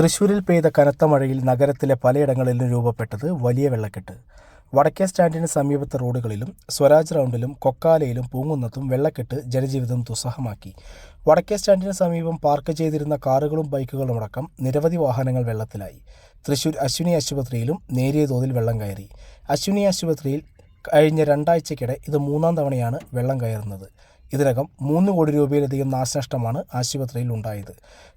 തൃശൂരിൽ പെയ്ത കനത്ത മഴയിൽ നഗരത്തിലെ പലയിടങ്ങളിലും രൂപപ്പെട്ടത് വലിയ വെള്ളക്കെട്ട്. വടക്കേ സ്റ്റാൻഡിന് സമീപത്തെ റോഡുകളിലും സ്വരാജ് റൗണ്ടിലും കൊക്കാലയിലും പൂങ്കുന്നത്തും വെള്ളക്കെട്ട് ജനജീവിതം ദുസ്സഹമാക്കി. വടക്കേ സ്റ്റാൻഡിന് സമീപം പാർക്ക് ചെയ്തിരുന്ന കാറുകളും ബൈക്കുകളും അടക്കം നിരവധി വാഹനങ്ങൾ വെള്ളത്തിലായി. തൃശൂർ അശ്വിനി ആശുപത്രിയിലും നേരിയ തോതിൽ വെള്ളം കയറി. അശ്വിനി ആശുപത്രിയിൽ കഴിഞ്ഞ രണ്ടാഴ്ചയ്ക്കിടെ ഇത് മൂന്നാം തവണയാണ് വെള്ളം കയറുന്നത്. ഇതിനകം മൂന്ന് കോടി രൂപയിലധികം നാശനഷ്ടമാണ് ആശുപത്രിയിൽ ഉണ്ടായത്.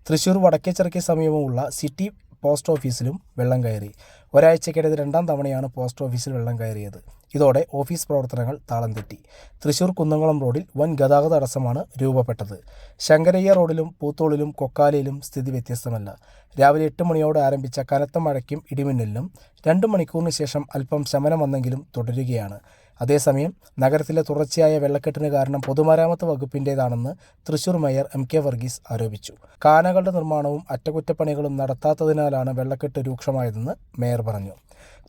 തൃശൂർ വടക്കേച്ചിറയ്ക്ക് സമീപമുള്ള സിറ്റി പോസ്റ്റ് ഓഫീസിലും വെള്ളം കയറി. ഒരാഴ്ചക്കിടെ രണ്ടാം തവണയാണ് പോസ്റ്റ് ഓഫീസിൽ വെള്ളം കയറിയത്. ഇതോടെ ഓഫീസ് പ്രവർത്തനങ്ങൾ താളം തെറ്റി. തൃശൂർ കുന്നംകുളം റോഡിൽ വൻ ഗതാഗത തടസ്സമാണ് രൂപപ്പെട്ടത്. ശങ്കരയ്യ റോഡിലും പൂത്തോളിലും കൊക്കാലയിലും സ്ഥിതി വ്യത്യസ്തമല്ല. രാവിലെ എട്ട് മണിയോടെ ആരംഭിച്ച കനത്ത മഴയ്ക്കും ഇടിമിന്നലിനും രണ്ട് മണിക്കൂറിന് ശേഷം അല്പം ശമനം വന്നെങ്കിലും തുടരുകയാണ്. അതേസമയം നഗരത്തിലെ തുടർച്ചയായ വെള്ളക്കെട്ടിന് കാരണം പൊതുമരാമത്ത് വകുപ്പിന്റേതാണെന്ന് Thrissur mayor M K Varghese ആരോപിച്ചു. കാനകളുടെ നിർമ്മാണവും അറ്റകുറ്റപ്പണികളും നടത്താത്തതിനാലാണ് വെള്ളക്കെട്ട് രൂക്ഷമായതെന്ന് മേയർ പറഞ്ഞു.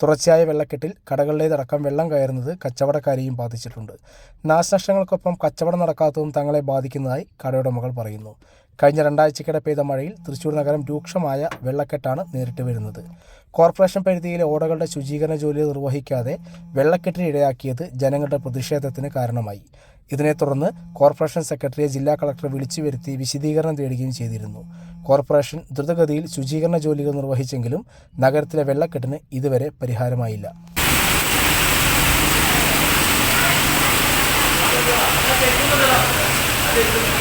തുടർച്ചയായ വെള്ളക്കെട്ടിൽ കടകളിലേതടക്കം വെള്ളം കയറുന്നത് കച്ചവടക്കാരെയും ബാധിച്ചിട്ടുണ്ട്. നാശനഷ്ടങ്ങൾക്കൊപ്പം കച്ചവടം നടക്കാത്തതും തങ്ങളെ ബാധിക്കുന്നതായി കടയുടമകൾ പറയുന്നു. കഴിഞ്ഞ രണ്ടാഴ്ചക്കിടെ പെയ്ത മഴയിൽ തൃശൂർ നഗരം രൂക്ഷമായ വെള്ളക്കെട്ടാണ് നേരിട്ട് വരുന്നത് കോർപ്പറേഷൻ പരിധിയിലെ ഓടകളുടെ ശുചീകരണ ജോലി നിർവഹിക്കാതെ വെള്ളക്കെട്ടിന് ഇടയാക്കിയത് ജനങ്ങളുടെ പ്രതിഷേധത്തിന് കാരണമായി ഇതിനെ തുടർന്ന് കോർപ്പറേഷൻ സെക്രട്ടറിയെ ജില്ലാ കളക്ടർ വിളിച്ചു വരുത്തി വിശദീകരണം തേടുകയും ചെയ്തിരുന്നു കോർപ്പറേഷൻ ദ്രുതഗതിയിൽ ശുചീകരണ ജോലികൾ നിർവഹിച്ചെങ്കിലും നഗരത്തിലെ വെള്ളക്കെട്ടിന് ഇതുവരെ പരിഹാരമായില്ല ഞാൻ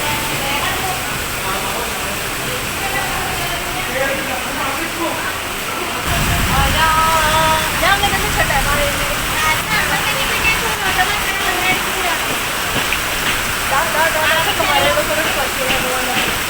everyone.